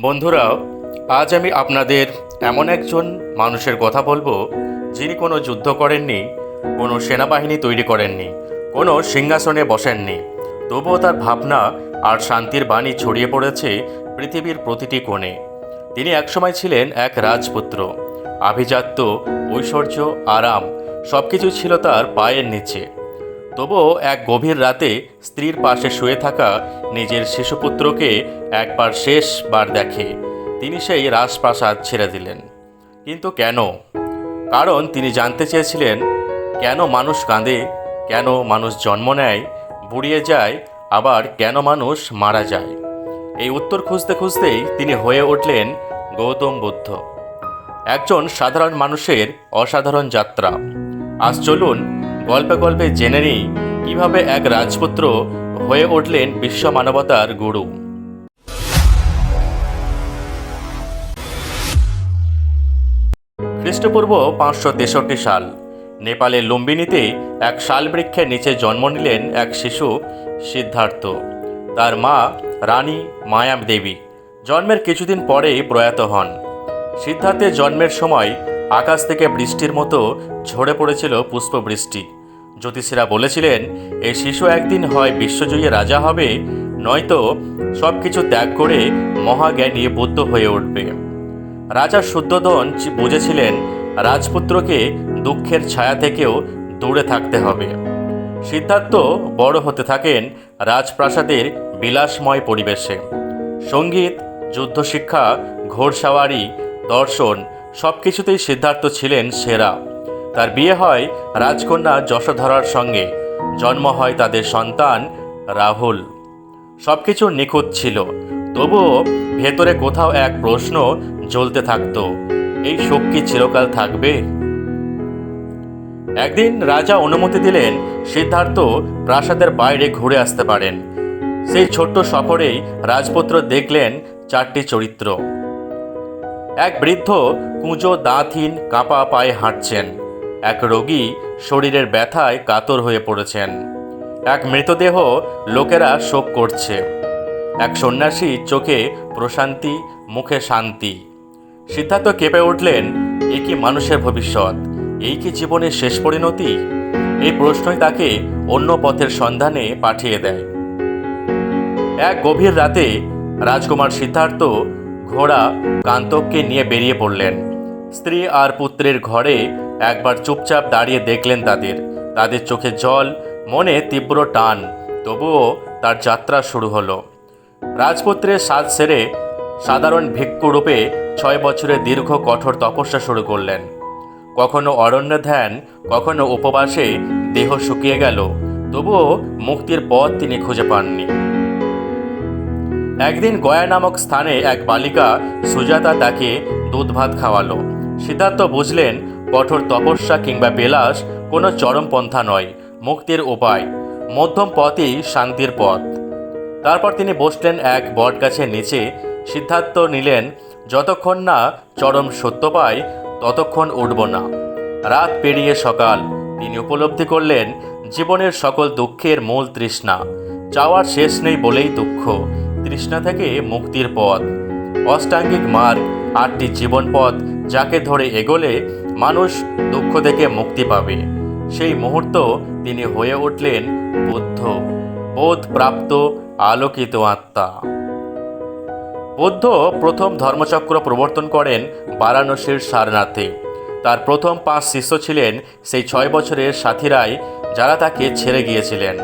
বন্ধুরা আজ আমি আপনাদের এমন একজন মানুষের কথা বলব যিনি কোনো যুদ্ধ করেননি, কোনো সেনাবাহিনী তৈরি করেননি, কোনো সিংহাসনে বসেননি। তবুও তার ভাবনা আর শান্তির বাণী ছড়িয়ে পড়েছে পৃথিবীর প্রতিটি কোণে। তিনি একসময় ছিলেন এক রাজপুত্র। আভিজাত্য, ঐশ্বর্য, আরাম সব কিছু ছিল তার পায়ের নিচে। তবুও এক গভীর রাতে স্ত্রীর পাশে শুয়ে থাকা নিজের শিশুপুত্রকে একবার শেষবার দেখে তিনি সেই রাজপ্রাসাদ ছেড়ে দিলেন। কিন্তু কেন? কারণ তিনি জানতে চেয়েছিলেন, কেন মানুষ কাঁদে, কেন মানুষ জন্ম নেয়, বুড়িয়ে যায়, আবার কেন মানুষ মারা যায়? এই উত্তর খুঁজতে খুঁজতেই তিনি হয়ে উঠলেন গৌতম বুদ্ধ। একজন সাধারণ মানুষের অসাধারণ যাত্রা। আজ চলুন গল্পে গল্পে জেনে নিই কীভাবে এক রাজপুত্র হয়ে উঠলেন বিশ্ব মানবতার গুরু। খ্রিস্টপূর্ব পাঁচশো তেষট্টি সাল, নেপালের লুম্বিনীতে এক শালবৃক্ষের নিচে জন্ম নিলেন এক শিশু, সিদ্ধার্থ। তার মা রানী মায়া দেবী জন্মের কিছুদিন পরেই প্রয়াত হন। সিদ্ধার্থের জন্মের সময় আকাশ থেকে বৃষ্টির মতো ঝরে পড়েছিল পুষ্পবৃষ্টি। জ্যোতিষীরা বলেছিলেন এই শিশু একদিন হয় বিশ্বজয়ী রাজা হবে, নয়তো সব কিছু ত্যাগ করে মহাজ্ঞানী বুদ্ধ হয়ে উঠবে। রাজা শুদ্ধোধন বুঝেছিলেন, রাজপুত্রকে দুঃখের ছায়া থেকেও দূরে থাকতে হবে। সিদ্ধার্থ বড় হতে থাকেন রাজপ্রাসাদের বিলাসময় পরিবেশে। সংগীত, যুদ্ধশিক্ষা, ঘোড়সাওয়ারি, দর্শন সব কিছুতেই সিদ্ধার্থ ছিলেন সেরা। তার বিয়ে হয় রাজকন্যা যশোধরার সঙ্গে। জন্ম হয় তাদের সন্তান রাহুল। সব কিছু নিখুঁত ছিল। তবুও ভেতরে কোথাও এক প্রশ্ন জ্বলতে থাকতো, এই সুখ কি চিরকাল থাকবে? একদিন রাজা অনুমতি দিলেন সিদ্ধার্থ প্রাসাদের বাইরে ঘুরে আসতে পারেন। সেই ছোট্ট সফরেই রাজপুত্র দেখলেন চারটি চরিত্র। এক বৃদ্ধ কুঁজো, দাঁতহীন, কাঁপা পায়ে হাঁটছেন। এক রোগী শরীরের ব্যথায় কাতর হয়ে পড়েছেন। এক মৃতদেহ লোকেরা শোক করছে। এক সন্ন্যাসী চোখে প্রশান্তি, মুখে শান্তি। সিদ্ধার্থ কেঁপে উঠলেন, এ কি মানুষের ভবিষ্যৎ? এই কি জীবনের শেষ পরিণতি? এই প্রশ্নই তাকে অন্য পথের সন্ধানে পাঠিয়ে দেয়। এক গভীর রাতে রাজকুমার সিদ্ধার্থ ঘোড়া কান্তককে নিয়ে বেরিয়ে পড়লেন। স্ত্রী আর পুত্রের ঘরে একবার চুপচাপ দাঁড়িয়ে দেখলেন তাদের। তাদের চোখে জল, মনে তীব্র টান। তবুও তার যাত্রা শুরু হলো। রাজপুত্রের সাজ সেরে সাধারণ ভিক্ষুরূপে ছয় বছরের দীর্ঘ কঠোর তপস্যা শুরু করলেন। কখনো অরণ্য ধ্যান, কখনো উপবাসে দেহ শুকিয়ে গেল। তবুও মুক্তির পথ তিনি খুঁজে পাননি। একদিন গয়া নামক স্থানে এক বালিকা সুজাতা তাকে দুধ ভাত খাওয়ালো। সিদ্ধার্থ বুঝলেন কঠোর তপস্যা কিংবা বিলাস কোনো চরমপন্থা নয়, মুক্তির উপায়। মধ্যম পথই শান্তির পথ। তারপর তিনি বসলেন এক বটগাছের নিচে সিদ্ধার্থ নিলেন, যতক্ষণ না চরম সত্য পায় ততক্ষণ উঠব না। রাত পেরিয়ে সকাল। তিনি উপলব্ধি করলেন, জীবনের সকল দুঃখের মূল তৃষ্ণা। চাওয়ার শেষ নেই বলেই দুঃখ। তৃষ্ণা থেকে মুক্তির পথ। অষ্টাঙ্গিক মার্গ, আটটি জীবন পথ, যাকে ধরে এগোলে মানুষ দুঃখ থেকে মুক্তি পাবে। সেই মুহূর্ত তিনি হয়ে উঠলেন বুদ্ধ, বোধপ্রাপ্ত, আলোকিত আত্মা। বুদ্ধ প্রথম ধর্মচক্র প্রবর্তন করেন বারাণসীর সারনাথে। তার প্রথম পাঁচ শিষ্য ছিলেন সেই ছয় বছরের সাথীরাই যারা তাকে ছেড়ে গিয়েছিলেন।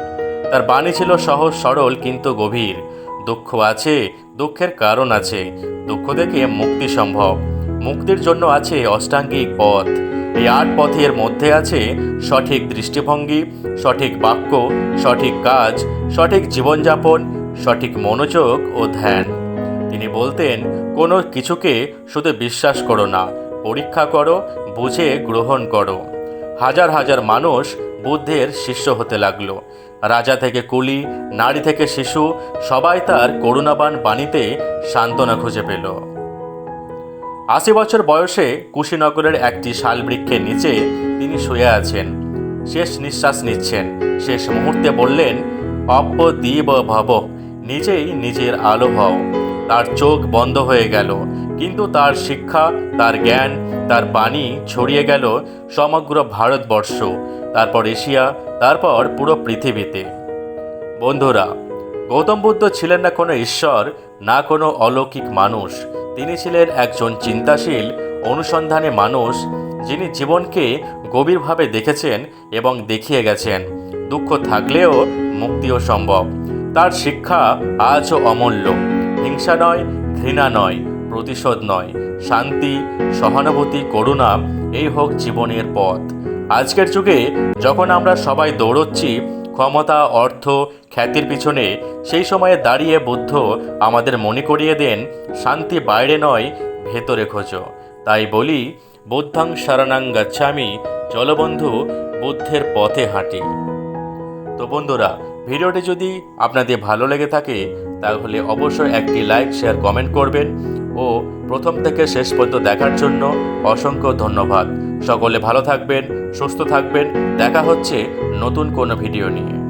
তার বাণী ছিল সহজ, সরল, কিন্তু গভীর। দুঃখ আছে, দুঃখের কারণ আছে, দুঃখ থেকে মুক্তি সম্ভব। মুক্তির জন্য আছে অষ্টাঙ্গিক পথ। এই আট পথের মধ্যে আছে সঠিক দৃষ্টিভঙ্গি, সঠিক বাক্য, সঠিক কাজ, সঠিক জীবনযাপন, সঠিক মনোযোগ ও ধ্যান। তিনি বলতেন, কোনো কিছুকে শুধু বিশ্বাস করো না, পরীক্ষা করো, বুঝে গ্রহণ করো। হাজার হাজার মানুষ বুদ্ধের শিষ্য হতে লাগল। রাজা থেকে কুলি, নারী থেকে শিশু, সবাই তার করুণাবান বাণীতে সান্ত্বনা খুঁজে পেল। আশি বছর বয়সে কুশীনগরের একটি শালবৃক্ষের নিচে তিনি শুয়ে আছেন। শেষ নিঃশ্বাস নিচ্ছেন। শেষ মুহূর্তে বললেন অপ্য দ্বীপ ভব, নিজেই নিজের আলো হও তার চোখ বন্ধ হয়ে গেল, কিন্তু তার শিক্ষা, তার জ্ঞান, তার বাণী ছড়িয়ে গেল সমগ্র ভারতবর্ষ, তারপর এশিয়া, তারপর পুরো পৃথিবীতে। বন্ধুরা, গৌতম বুদ্ধ ছিলেন না কোনো ঈশ্বর, না কোনো অলৌকিক মানুষ। তিনি ছিলেন একজন চিন্তাশীল, অনুসন্ধানে মানুষ, যিনি জীবনকে গভীরভাবে দেখেছেন এবং দেখিয়ে গেছেন। দুঃখ থাকলেও মুক্তিও সম্ভব। তার শিক্ষা আজও অমূল্য। হিংসা নয়, ঘৃণা নয়, প্রতিশোধ নয়। শান্তি, সহানুভূতি, করুণা, এই হোক জীবনের পথ। আজকের যুগে যখন আমরা সবাই দৌড়চ্ছি, ক্ষমতা, অর্থ খ্যাতির পিছনে সেই সময়ে দাঁড়িয়ে বুদ্ধ আমাদের মনে করিয়ে দেন, শান্তি বাইরে নয়, ভেতরে খোঁজো। তাই বলি, বুদ্ধাং শরণাং গচ্ছামি জলবন্ধু বুদ্ধের পথে হাঁটি। তো বন্ধুরা, ভিডিওটি যদি আপনাদের ভালো লেগে থাকে, তাহলে অবশ্যই একটি লাইক, শেয়ার, কমেন্ট করবেন। ও প্রথম থেকে শেষ পর্যন্ত দেখার জন্য অসংখ্য ধন্যবাদ। সকলে ভালো থাকবেন, সুস্থ থাকবেন। দেখা হচ্ছে নতুন কোনো ভিডিও নিয়ে।